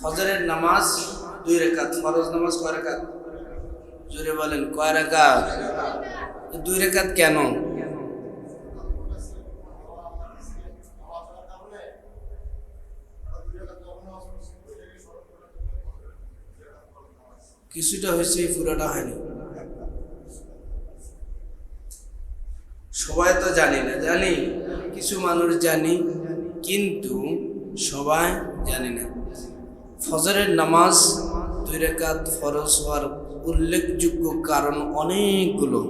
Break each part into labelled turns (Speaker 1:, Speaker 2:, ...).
Speaker 1: ফজরের নামাজ দুই রেখাত, ফরজ নামাজ কয় রেখাত? জোরে বলেন, কয় রেখাত? দুই রেখাত কেন? কিছুটা হয়েছে পুরোটা হয়নি। সবাই তো জানি না, জানি। কিছু মানুষ জানি, কিন্তু সবাই জানি না। ফজরের নামাজ দুই রেখাত ফরজ হওয়ার উল্লেখযোগ্য কারণ অনেকগুলো।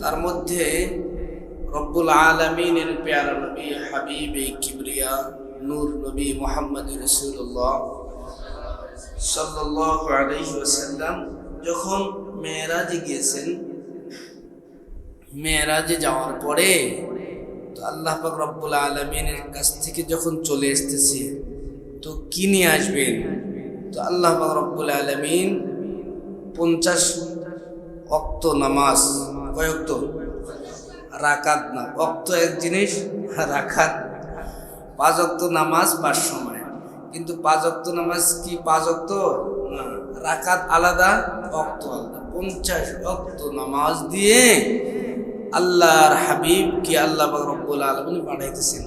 Speaker 1: তার মধ্যে রব্বুল আলমিনের পেয়ারা নবী, হাবিবে কিবরিয়া, নূর নবী মোহাম্মদ রসুল্লাহ সাল্লাহ যখন মেয়েরাজে গিয়েছেন, মেয়েরাজে যাওয়ার পরে তো আল্লাহ পাক রব্বুল আলমিনের কাছ থেকে যখন চলে এসতেছে তো কি নিয়ে আসবেন? তো আল্লাহ রব্বুল আলমিন পঞ্চাশ অক্ত নামাজ, কয় অক্ত রাকাত না অক্ত এক জিনিস রাখাত পাঁচ অক্ত নামাজ পাঁচ সময়। কিন্তু পাঁচ অক্ত নামাজ কি পাঁচ অক্ত না, রাকাত আলাদা অক্ত আলাদা। পঞ্চাশ অক্ত নামাজ দিয়ে আল্লাহর হাবিব কি আল্লাহ রব্বুল আলমিন পাঠাইতেছেন?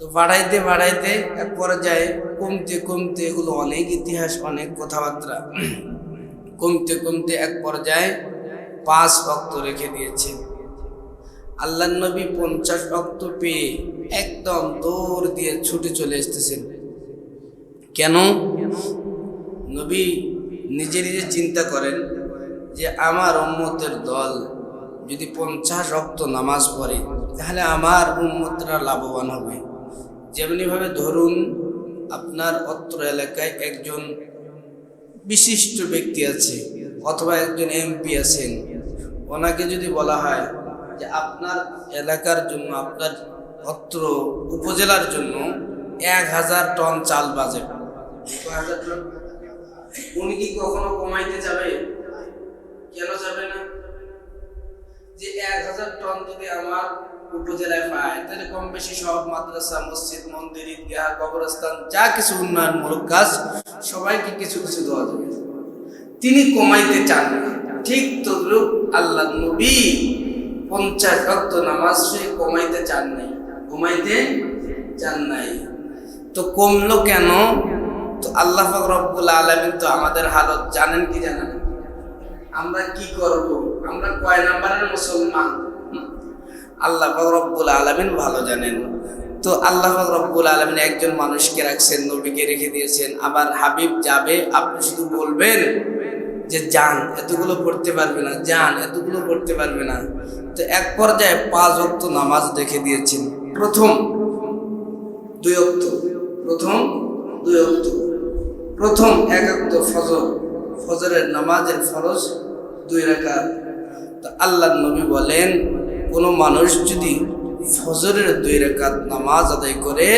Speaker 1: তো বাড়াইতে বাড়াইতে এক পর্যায়ে কমতে কমতে এগুলো অনেক ইতিহাস, অনেক কথাবার্তা কমতে কমতে এক পর্যায়ে পাঁচ অক্ত রেখে দিয়েছে। আল্লাহ নবী পঞ্চাশ অক্ত পেয়ে একদম দৌড় দিয়ে ছুটে চলে এসতেছেন কেন? নবী নিজে নিজে চিন্তা করেন যে আমার উম্মতের দল যদি পঞ্চাশ অক্ত নামাজ পড়ে, তাহলে আমার উম্মতরা লাভবান হবে। যেমনিভাবে ধরুন আপনার অত্র এলাকায় একজন বিশিষ্ট ব্যক্তি আছে অথবা একজন এমপি আছেন, ওনাকে যদি বলা হয় যে আপনার এলাকার জন্য, আপনার অত্র উপজেলার জন্য এক হাজার টন চাল বাজে উনি কি কখনো কমাইতে যাবে? কেন যাবে না? যে এক হাজার টন যদি আমার উপজেলায় পায়। তাহলে কম বেশি সব মাদ্রাসা, মসজিদ, মন্দির, ঈদগাহ, কবরস্থান, যা কিছু উন্নয়নমূলক কাজ, সবাইকে কিছু কিছু দেওয়া যাবে। তিনি কমাইতে চান ঠিক তদ্রুপ আল্লাহ নবী পঞ্চাশ ভক্ত নামাজ সে কমাইতে চান নাই। কমাইতে চান নাই। তো কমলো কেন? তো আল্লাহ রব্বুল আলমিন তো আমাদের হালত জানেন কি জানেন? আমরা কি করব? আমরা কয় নাম্বারের মুসলমান? আল্লাহ রব্বুল আলমিন ভালো জানেন। তো আল্লাহ রব্বুল আলমিন একজন মানুষকে রাখছেন, নবীকে রেখে দিয়েছেন। আবার হাবিব যাবে, আপনি শুধু বলবেন যে যান এতগুলো পড়তে পারবে না যান এতগুলো পড়তে পারবে না। তো এক পর্যায়ে পাঁচ অক্ত নামাজ রেখে দিয়েছেন। প্রথম দুই অক্ত প্রথম দুই অক্ত প্রথম এক অক্ত ফজর, ফজরের নামাজের ফরজ দুই রাকাত। তো আল্লাহ নবী বলেন কোনো মানুষ যদি ফজরের দুই রাকাত নামাজ আদায় করে,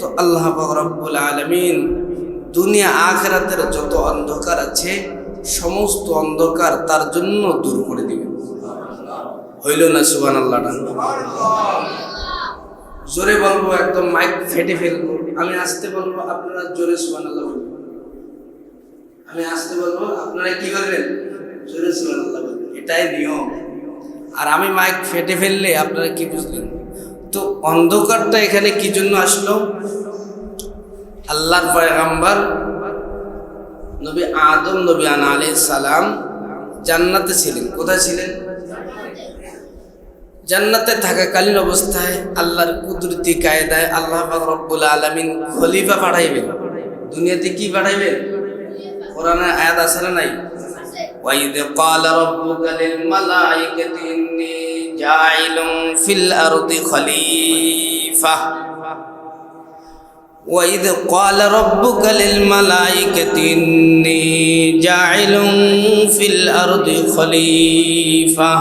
Speaker 1: তো আল্লাহ রব্বুল আলমিন দুনিয়া আখেরাতের যত অন্ধকার আছে, সমস্ত অন্ধকার তার জন্য দূর করে দিবে। হইল না সুবান আল্লাহটা জোরে বলব, একদম মাইক ফেটে ফেলব। আমি আসতে বলব, আপনারা জোরে সুবান আল্লাহ বলবেন। আমি আসতে বলব, আপনারা কি করবেন? জোরে সুবান আল্লাহ বলবেন। এটাই নিয়ম। আর আমি মাইক ফেটে ফেললে আপনারা কি বুঝলেন? তো অন্ধকারটা এখানে কি জন্য আসলো? আল্লাহর পয়গাম্বার নবী আদম, নবী আনা আলী সালাম জান্নাতে ছিলেন। কোথায় ছিলেন? জান্নাতে থাকাকালীন অবস্থায় আল্লাহর কুদরতি কায়দায় আল্লাহ রব্বুল আলামিন খলিফা পাঠাইবেন। দুনিয়াতে কি পাঠাইবেন? কোরআনে আয়াত আছে নাই? وَإِذْ قَالَ رَبُّكَ لِلْمَلَائِكَةِ إِنِّي جَاعِلٌ فِي الْأَرْضِ خَلِيفَةً وإذ قال ربك للملائكة إني جاعل في الأرض خليفة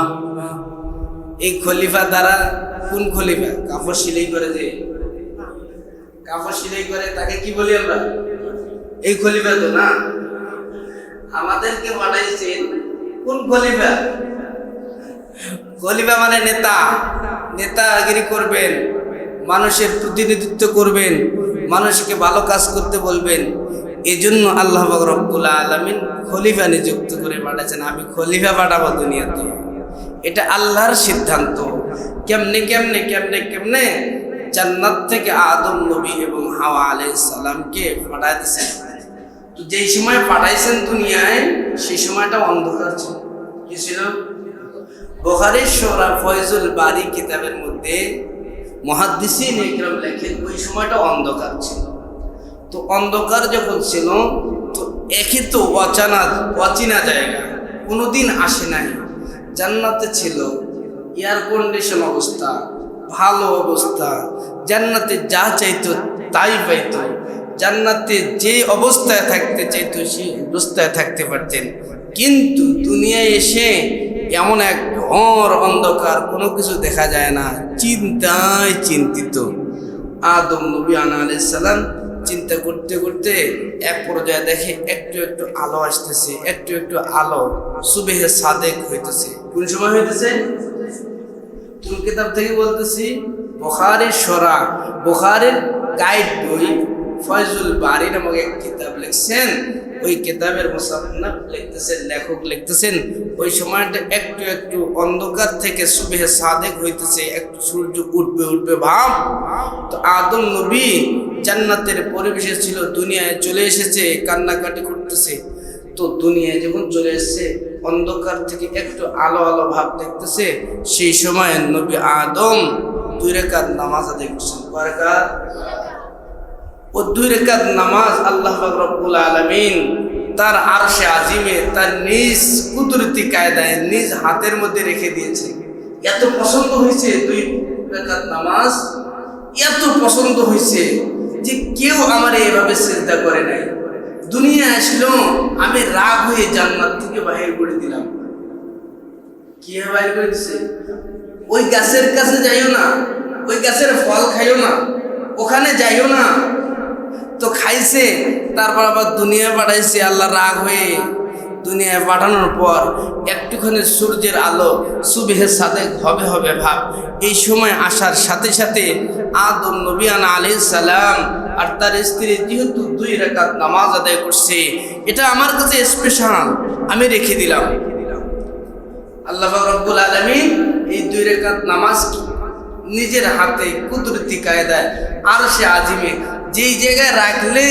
Speaker 1: এই খলিফা দ্বারা কোন খলিফা কাপড় সিলাই করে যে কাপড় সিলাই করে তাকে কি বলি আমরা এই খলিফা তো না আমাদেরকে পাঠাইছেন কোন খলিফা? খলিফা মানে নেতা। নেতাগিরি করবেন, মানুষের প্রতিনিধিত্ব করবেন, মানুষকে ভালো কাজ করতে বলবেন। এজন্য আল্লাহ রব্বুল আলমিন খলিফা নিযুক্ত করে পাঠাচ্ছেন আমি খলিফা পাঠাবো দুনিয়াতে। এটা আল্লাহর সিদ্ধান্ত। কেমনে কেমনে কেমনে কেমনে? জান্নাত থেকে আদম নবী এবং হাওয়া আলাইহিস সালামকে পাঠায় তো যেই সময় পাঠাইছেন দুনিয়ায়, সেই সময়টা অন্ধকার ছিল। কি ছিল? বোখারির সোরা ফয়জুল বারি কিতাবের মধ্যে মহাদ্দিসিন একরম লেখেন, ওই সময়টা অন্ধকার ছিল। তো অন্ধকার যখন ছিল, তো একই তো অচানা, অচেনা জায়গা, কোনোদিন আসে নাই। জান্নাতে ছিল এয়ার কন্ডিশন অবস্থা, ভালো অবস্থা, জান্নাতে যা চাইতো তাই পাইতো। জান্নাতে যে অবস্থায় থাকতে চাইতো সেই অবস্থায় থাকতে পারতেন। কিন্তু দুনিয়ায় এসে এমন এক ঘর অন্ধকার, কোনো কিছু দেখা যায় না, চিন্তায় চিন্তিত। আদম নবী আনা আলাইসাল্লাম চিন্তা করতে করতে এক পর্যায়ে দেখে একটু একটু আলো আসতেছে, একটু একটু আলো সুবেহে সাদেক হইতেছে। কোন সময় হইতেছে? কোন কিতাব থেকে বলতেছি? বোখারের সরা, বোখারের গাইড বই ফয়জুল বারি নামক এক কিতাব লিখছেন। ওই কিতাবের মুসান্নাফ লিখতেছেন, লেখক লিখতেছেন। ওই সময়টা একটু একটু অন্ধকার থেকে সুবেহে সাদেক হইতেছে, একটু সূর্য উঠবে উঠবে ভাব। তো আদম নবী জান্নাতের পরিবেশে ছিল, দুনিয়ায় চলে এসেছে, কান্নাকাটি করতেছে। তো দুনিয়ায় যখন চলে এসেছে, অন্ধকার থেকে একটু আলো আলো ভাব দেখতেছে। সেই সময় নবী আদম দুই রেখাত নামাজ আদায় করছেন। কয়? ও দুই রেখাত নামাজ আল্লাহ রব্বুল আলামিন তার আরশে আজিমে তার নিজ কুদরতি কায়দায়, নিজ হাতের মধ্যে রেখে দিয়েছে। এত পছন্দ হয়েছে দুই রেখাত নামাজ? এত পছন্দ হয়েছে যে কেউ আমার এভাবে চিন্তা করে নাই। দুনিয়া আসলো, আমি রাগ হয়ে জান্নাত থেকে বাহির করে দিলাম। কি বাহির করে দিছে? ওই গাছের কাছে যাইও না, ওই গাছের ফল খাইও না, ওখানে যাইও না। তো খাইছে, তারপর আবার দুনিয়া পাঠাইছে, আল্লাহ রাগ হয়ে দুনিয়ায় পাঠানোর পর একটুখানি সূর্যের আলো সুবেহে সাথে হবে হবে ভাব। এই সময় আসার সাথে সাথে আদম নবিয়ান আলি সালাম আর তার স্ত্রী যেহেতু দুই রেখাত নামাজ আদায় করছে, এটা আমার কাছে স্পেশাল আমি রেখে দিলাম। আল্লাহ রব্বুল আলমী এই দুই রেখাত নামাজ নিজের হাতে কুদরতি কায়দায় আর সে আজিমে যেই জায়গায় রাখলে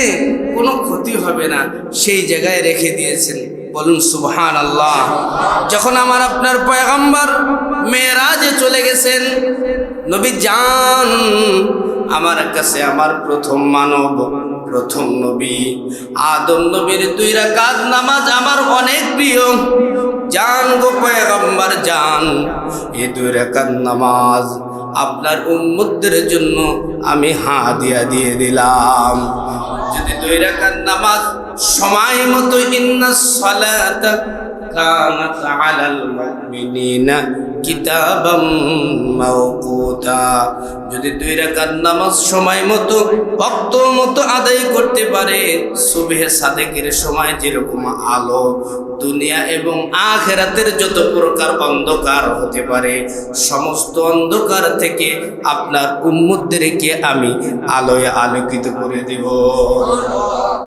Speaker 1: কোনো ক্ষতি হবে না, সেই জায়গায় রেখে দিয়েছেন। বলুন সুবহান আল্লাহ যখন আমার আপনার পয়গম্বর মেয়েরাজে চলে গেছেন, নবী যান আমার কাছে আমার প্রথম মানব, প্রথম নবী। আদম নবীর দুই রাকাত নামাজ আমার অনেক প্রিয়। জান গো পয়গম্বর জান, এই দুই রাকাত নামাজ আপনার উম্মতদের জন্য আমি হা দিয়া দিয়ে দিলাম। যদি দুই রাখার নামাজ সময় মতো ইন্না সালাতা কানাত আলাল মুমিনিনা কিতাবাম মাওকুতা যদি দুই রাকাত নামাজ সময় মতো ভক্ত মতো আদায় করতে পারে, সুবহে সাদেকের সময় যেরকম আলো, দুনিয়া এবং আখেরাতের যত প্রকার অন্ধকার হতে পারে, সমস্ত অন্ধকার থেকে আপনার উম্মতদেরকে আমি আলোয় আলোকিত করে দেব।